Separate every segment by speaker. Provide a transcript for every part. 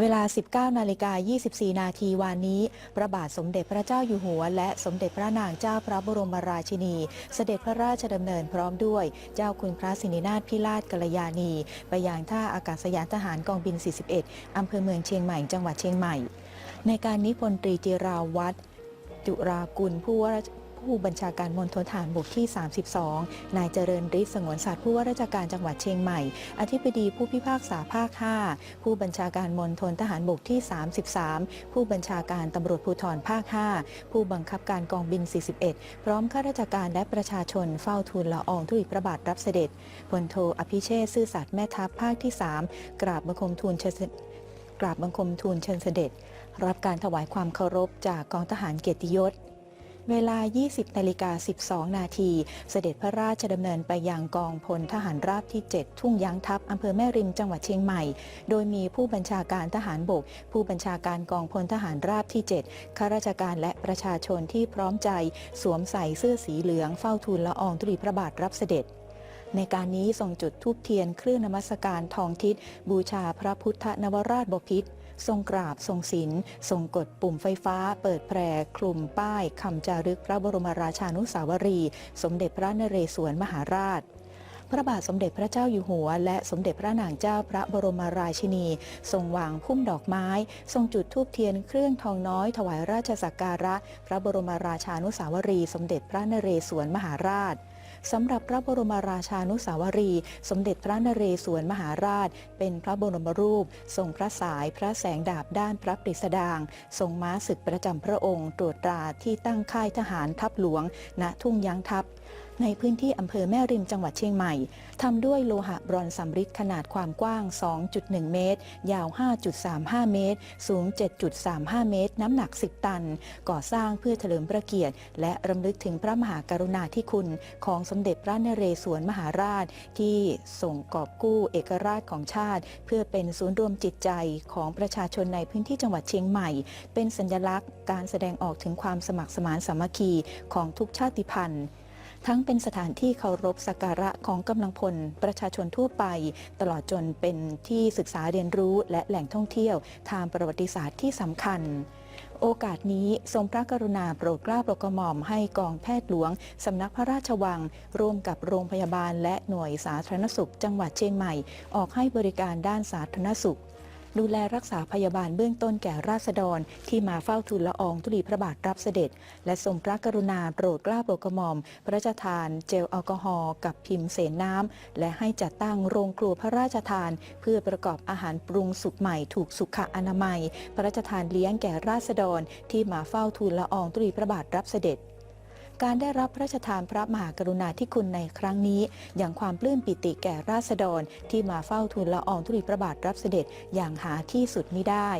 Speaker 1: เวลา 19 นาฬิกา 24 นาทีวานนี้ พระบาทสมเด็จพระเจ้าอยู่หัว และสมเด็จพระนางเจ้าพระบรมราชินี เสด็จพระราชดำเนินพร้อมด้วย เจ้าคุณพระสินินาถพิราชกัลยาณี ไปยังท่าอากาศยานทหารกองบิน 41 อำเภอเมืองเชียงใหม่ จังหวัดเชียงใหม่ ในการนิพนธ์ตรีจิราวัตรจุรากุลผู้ว่า ผู้บัญชาการมณฑลฐานบกที่ 32 นายเจริญฤทธิ์สงวนสัตว์ผู้ว่าราชการจังหวัดเชียงใหม่ อธิบดีผู้พิพากษาภาค 5 ผู้บัญชาการมณฑลทหารบกที่ 33 ผู้บัญชาการตำรวจภูธรภาค 5 ผู้บังคับการกองบิน 41 พร้อมข้าราชการและประชาชนเฝ้าทูลละอองธุลีพระบาทรับเสด็จพลโทอภิเชษซื่อสัตย์แม่ทัพภาคที่ 3 กราบบังคมทูลเกราบบังคมทูลเชิญเสด็จ รับการถวายความเคารพจากกองทหารเกียรติยศ เวลา 20นาฬิกา12 นาที เสด็จพระราชดำเนินไปยังกองพลทหารราบที่ 7 ทุ่งยางทัพอำเภอแม่ริมจังหวัดเชียงใหม่ โดยมีผู้บัญชาการทหารบก ผู้บัญชาการกองพลทหารราบที่ 7 ข้าราชการและประชาชนที่พร้อมใจ สวมใส่เสื้อสีเหลืองเฝ้าทูลละอองธุลีพระบาทรับเสด็จในการนี้ทรงจุดทูบเทียนเครื่องนมัสการทองทิศบูชาพระพุทธนวราชบพิตร ทรงกราบทรงศิลป์ทรงกดปุ่มไฟฟ้า เปิดแพรคลุมป้ายคำจารึกพระบรมราชานุสาวรี สมเด็จพระนเรศวรมหาราชพระบาทสมเด็จพระเจ้าอยู่หัว และสมเด็จพระนางเจ้าพระบรมราชินี ทรงวางพุ่มดอกไม้ ทรงจุดธูปเทียนเครื่องทองน้อย ถวายราชสักการะ พระบรมราชานุสาวรี สมเด็จพระนเรศวรมหาราช สำหรับพระบรมราชานุสาวรี สมเด็จพระนเรศวรมหาราช เป็นพระบรมรูป ทรงพระสายพระแสงดาบด้านพระปริสดางทรงม้าศึกประจำพระองค์ ตรวจตราที่ตั้งค่ายทหารทัพหลวง ณทุ่งยางทัพ ในพื้นที่อำเภอแม่ริมจังหวัดเชียงใหม่ทำด้วยโลหะบรอนซ์สำริดขนาดความกว้าง 2.1 เมตร ยาว 5.35 เมตร สูง 7.35 เมตร น้ำหนัก 10 ตัน ก่อสร้างเพื่อเฉลิมพระเกียรติ และรำลึกถึงพระมหากรุณาธิคุณ ของสมเด็จพระนเรศวรมหาราช ที่ส่งกอบกู้เอกราชของชาติ เพื่อเป็นศูนย์รวมจิตใจของประชาชนในพื้นที่จังหวัดเชียงใหม่ เป็นสัญลักษณ์การแสดงออกถึงความสมัครสมานสามัคคีของทุกชาติพันธุ์ ทั้งเป็นสถานที่เคารพสักการะของกำลังพลประชาชนทั่วไป ตลอดจนเป็นที่ศึกษาเรียนรู้และแหล่งท่องเที่ยวทางประวัติศาสตร์ที่สำคัญโอกาสนี้ทรงพระกรุณาโปรดเกล้าโปรดกระหม่อมให้กองแพทย์หลวง สำนักพระราชวัง ร่วมกับโรงพยาบาลและหน่วยสาธารณสุข จังหวัดเชียงใหม่ ออกให้บริการด้านสาธารณสุข ดูแลรักษาพยาบาลเบื้องต้นแก่ราษฎร ที่มาเฝ้าทูลละอองธุลีพระบาทรับเสด็จ และทรงพระกรุณาโปรดเกล้าโปรดกระหม่อม พระราชทานเจลแอลกอฮอล์กับพิมพ์เสนน้ำ และให้จัดตั้งโรงครัวพระราชทาน เพื่อประกอบอาหารปรุงสุกใหม่ถูกสุขอนามัย พระราชทานเลี้ยงแก่ราษฎร ที่มาเฝ้าทูลละอองธุลีพระบาทรับเสด็จ การได้รับพระราชทานพระมหากรุณาธิคุณในครั้งนี้ อย่างความปลื้มปิติแก่ราษฎรที่มาเฝ้าทูลละอองธุลีพระบาทรับเสด็จอย่างหาที่สุดมิได้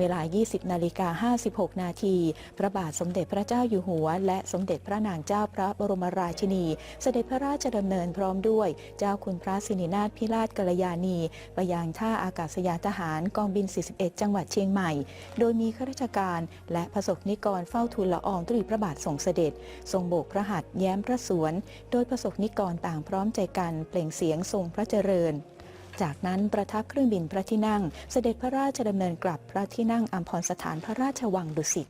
Speaker 1: เวลา 20 นาฬิกา 56 นาที พระบาทสมเด็จพระเจ้าอยู่หัว และสมเด็จพระนางเจ้าพระบรมราชินี เสด็จพระราชดำเนินพร้อมด้วย เจ้าคุณพระสินินาถพิราชกัลยาณีไปยังท่าอากาศยานทหารกองบิน 41 จังหวัดเชียงใหม่ โดยมีข้าราชการและประสบนิกรเฝ้าทูลละอองธุลีพระบาทส่งเสด็จ ทรงโบกพระหัตถ์แย้มพระสวน โดยประสบนิกรต่างพร้อมใจกันเปล่งเสียงทรงพระเจริญ จากนั้นประทับเครื่องบินพระที่นั่ง เสด็จพระราชดำเนินกลับพระที่นั่งอัมพรสถานพระราชวังดุสิต